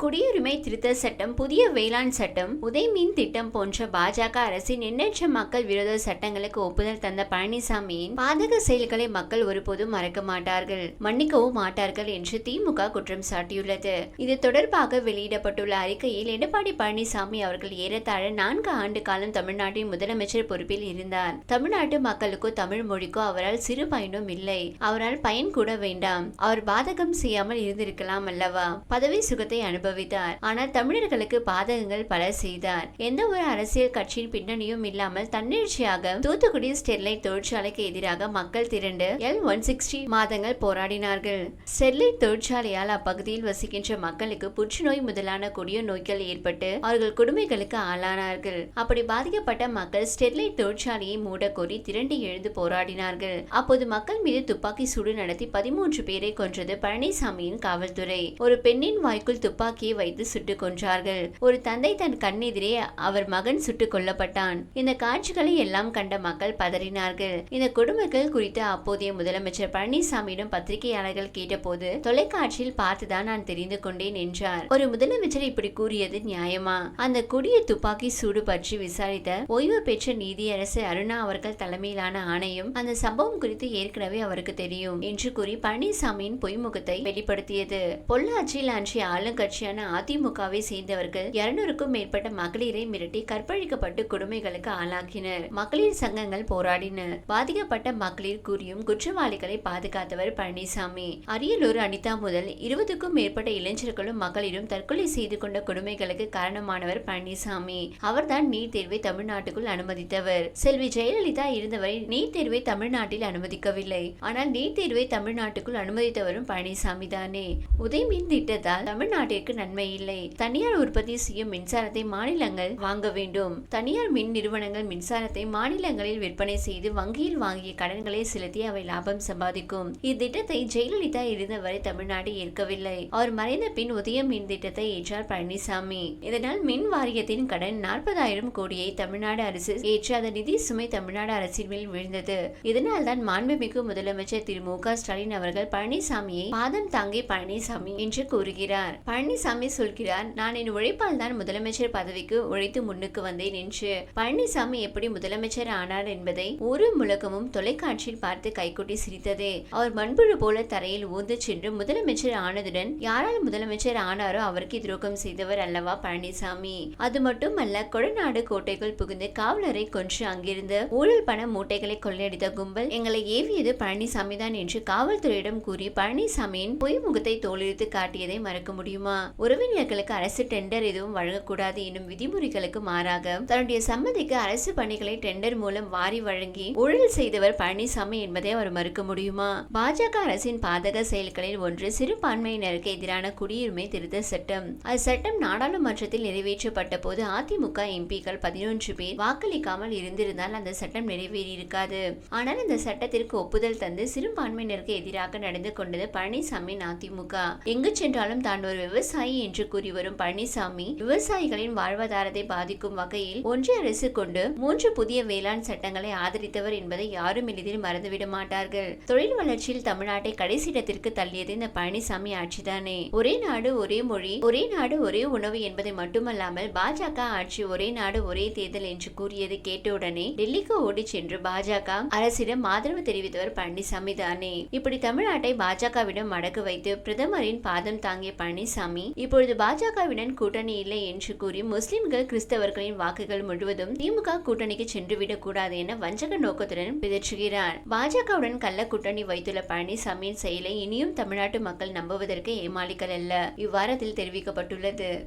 குடியுரிமை திருத்த சட்டம் புதிய வேளாண் சட்டம் உதயமீன் திட்டம் போன்ற பாஜக அரசின் எண்ணற்ற மக்கள் விரோத சட்டங்களுக்கு ஒப்புதல் தந்த பழனிசாமியின் பாதக செயல்களை மக்கள் ஒருபோதும் மறக்க மாட்டார்கள் மன்னிக்கவும் மாட்டார்கள் என்று திமுக குற்றம் சாட்டியுள்ளது. இது தொடர்பாக வெளியிடப்பட்டுள்ள அறிக்கையில் எடப்பாடி பழனிசாமி அவர்கள் ஏறத்தாழ நான்கு ஆண்டு காலம் தமிழ்நாட்டின் முதலமைச்சர் பொறுப்பில் இருந்தார். தமிழ்நாட்டு மக்களுக்கோ தமிழ் மொழிக்கோ அவரால் சிறு பயனும் இல்லை. அவரால் பயன் கூட வேண்டாம். அவர் பாதகம் செய்யாமல் இருந்திருக்கலாம் அல்லவா? பதவி சுகத்தை அனுபவித்தார். ஆனால் தமிழர்களுக்கு பாதகங்கள் பல செய்தார். எந்த ஒரு அரசியல் கட்சியின் பின்னணியும் இல்லாமல் தன்னிச்சையாக தூத்துக்குடி ஸ்டெர்லைட் தொழிற்சாலைக்கு எதிராக மக்கள் திரண்டு எல் ஒன் சிக்ஸ்டி மாதங்கள் போராடினார்கள். ஸ்டெர்லைட் தொழிற்சாலையால் அப்பகுதியில் வசிக்கின்ற மக்களுக்கு புற்றுநோய் முதலான கொடிய நோய்கள் ஏற்பட்டு அவர்கள் கொடுமைகளுக்கு ஆளானார்கள். அப்படி பாதிக்கப்பட்ட மக்கள் ஸ்டெர்லைட் தொழிற்சாலையை மூட கோரி திரண்டு எழுந்து போராடினார்கள். அப்போது மக்கள் மீது துப்பாக்கி சூடு நடத்தி பதிமூன்று பேரை கொன்றது பழனிசாமியின் காவல்துறை. ஒரு பெண்ணின் வாய்க்குள் துப்பாக்கி துப்பாக்கியை வைத்து சுட்டுக் கொன்றார்கள். ஒரு தந்தை தன் கண்ணெதிரே அவர் மகன் சுட்டுக் கொல்லப்பட்டான். இந்த காட்சிகளை எல்லாம் கண்ட மக்கள் பதறினார்கள். இந்த கொடுமைகள் குறித்து அப்போதைய முதலமைச்சர் பழனிசாமியிடம் பத்திரிகையாளர்கள் கேட்டபோது தொலைக்காட்சியில் பார்த்துதான் நான் தெரிந்து கொண்டேன் என்றார். ஒரு முதலமைச்சர் இப்படி கூறியது நியாயமா? அந்த கொடிய துப்பாக்கி சூடு பற்றி விசாரித்த ஓய்வு பெற்ற நீதியரசு அருணா அவர்கள் தலைமையிலான ஆணையம் அந்த சம்பவம் குறித்து ஏற்கனவே அவருக்கு தெரியும் என்று கூறி பழனிசாமியின் பொய்முகத்தை வெளிப்படுத்தியது. பொள்ளாச்சியில் அன்றைய கட்சியான அதிமுகவை சேர்ந்தவர்கள் இருநூறுக்கும் மேற்பட்ட மகளிரை மிரட்டி கற்பழிக்கப்பட்டு கொடுமைகளுக்கு ஆளாக்கினர். மகளிர் சங்கங்கள் போராடின. பாதிக்கப்பட்ட மகளிர் கூறியும் குற்றவாளிகளை பாதுகாத்தவர் பழனிசாமி. அரியலூர் அனிதா முதல் இருபதுக்கும் மேற்பட்ட இளைஞர்களும் மகளிரும் தற்கொலை செய்து கொண்ட கொடுமைகளுக்கு காரணமானவர் பழனிசாமி. அவர்தான் நீட் தேர்வை தமிழ்நாட்டுக்குள் அனுமதித்தவர். செல்வி ஜெயலலிதா இருந்தவரை நீட் தேர்வை தமிழ்நாட்டில் அனுமதிக்கவில்லை. ஆனால் நீட் தேர்வை தமிழ்நாட்டுக்குள் அனுமதித்தவரும் பழனிசாமி தானே உதயமின் திட்டத்தால் தமிழ்நாட்டிற்கு நன்மை இல்லை தனியார் உற்பத்தி செய்யும் மின்சாரத்தை மாநிலங்கள் வாங்க வேண்டும். தனியார் மின் நிறுவனங்கள் மின்சாரத்தை மாநிலங்களில் விற்பனை செய்து வங்கியில் வாங்கிய கடன்களை செலுத்தி அவை லாபம் சம்பாதிக்கும். இத்திட்டத்தை ஜெயலலிதா இருந்தவரை தமிழ்நாடு ஏற்கவில்லை. அவர் மறைந்த பின் உதய மின் திட்டத்தை ஏற்றார் பழனிசாமி. இதனால் மின் வாரியத்தின் கடன் நாற்பதாயிரம் கோடியை தமிழ்நாடு அரசு ஏற்று அதன் நிதி சுமை தமிழ்நாடு அரசின் மேல் விழுந்தது. இதனால் தான் மாண்புமிகு முதலமைச்சர் திரு மு க ஸ்டாலின் அவர்கள் பழனிசாமியை பாதம் தாங்கி பழனிசாமி என்று கூறுகிறார். பழனிசாமி சொல்கிறார் நான் என் உழைப்பால் தான் முதலமைச்சர் பதவிக்கு உழைத்து முன்னுக்கு வந்தேன் என்று. பழனிசாமி எப்படி முதலமைச்சர் ஆனார் என்பதை ஒரு முழக்கமும் தொலைக்காட்சியில் பார்த்து கைகொட்டி சிரித்தது. அவர் மண்புழு போல தரையில் ஊந்து சென்று முதலமைச்சர் ஆனதுடன் யாரால் முதலமைச்சர் ஆனாரோ அவருக்கு துரோகம் செய்தவர் அல்லவா பழனிசாமி? அது மட்டுமல்ல கொடநாடு கோட்டைக்குள் புகுந்து காவலரை கொன்று அங்கிருந்து ஊழல் பண மூட்டைகளை கொள்ளையடித்த கும்பல் எங்களை ஏவியது பழனிசாமி தான் என்று காவல்துறையிடம் கூறி பழனிசாமியின் பொய் முகத்தை தோலிழித்து காட்டியதை மறக்க முடியுமா? உறவினர்களுக்கு அரசு டெண்டர் எதுவும் வழங்கக்கூடாது என்னும் விதிமுறைகளுக்கு மாறாக தன்னுடைய சம்மதிக்கு அரசு பணிகளை டெண்டர் மூலம் வாரி வழங்கி ஊழல் செய்தவர் பழனிசாமி என்பதை அவர் மறுக்க முடியுமா? பாஜக அரசின் பாதக செயல்களில் ஒன்று சிறுபான்மையினருக்கு எதிரான குடியுரிமை திருத்த சட்டம். அது சட்டம் நாடாளுமன்றத்தில் நிறைவேற்றப்பட்ட போது அதிமுக எம்பிக்கள் பதினொன்று பேர் வாக்களிக்காமல் இருந்திருந்தால் அந்த சட்டம் நிறைவேறியிருக்காது. ஆனால் இந்த சட்டத்திற்கு ஒப்புதல் தந்து சிறுபான்மையினருக்கு எதிராக நடந்து கொண்டது பழனிசாமி அதிமுக. எங்கு சென்றாலும் தான் ஒரு விவசாயி என்று கூறி வரும் பழனிசாமி விவசாயிகளின் வாழ்வாதாரத்தை பாதிக்கும் வகையில் ஒன்றிய அரசு கொண்டு மூன்று புதிய வேளாண் சட்டங்களை ஆதரித்தவர் என்பதை யாரும் எளிதில் மறந்துவிட மாட்டார்கள். தொழில் வளர்ச்சியில் தமிழ்நாட்டை கடைசி இடத்திற்கு தள்ளியது இந்த பழனிசாமி ஆட்சிதானே? ஒரே நாடு ஒரே மொழி ஒரே நாடு ஒரே உணவு என்பதை மட்டுமல்லாமல் பாஜக ஆட்சி ஒரே நாடு ஒரே தேர்தல் என்று கூறியது கேட்டவுடனே டெல்லிக்கு ஓடி சென்று பாஜக அரசிடம் ஆதரவு தெரிவித்தவர் பழனிசாமி தானே? இப்படி தமிழ்நாட்டை பாஜகவிடம் மடக்கு வைத்து பிரதமரின் பாதம் தாங்கிய பழனிசாமி இப்பொழுது பாஜகவிடன் கூட்டணி இல்லை என்று கூறி முஸ்லிம்கள் கிறிஸ்தவர்களின் வாக்குகள் முழுவதும் திமுக கூட்டணிக்கு சென்றுவிடக் கூடாது என வஞ்சக நோக்கத்துடன் பிதற்றுகிறார் பாஜகவுடன் கள்ள கூட்டணி வைத்துள்ள பழனிசாமியின் செயலை இனியும் தமிழ்நாட்டு மக்கள் நம்புவதற்கு ஏமாளிகள் அல்ல. இவ்வாரத்தில் தெரிவிக்கப்பட்டுள்ளது.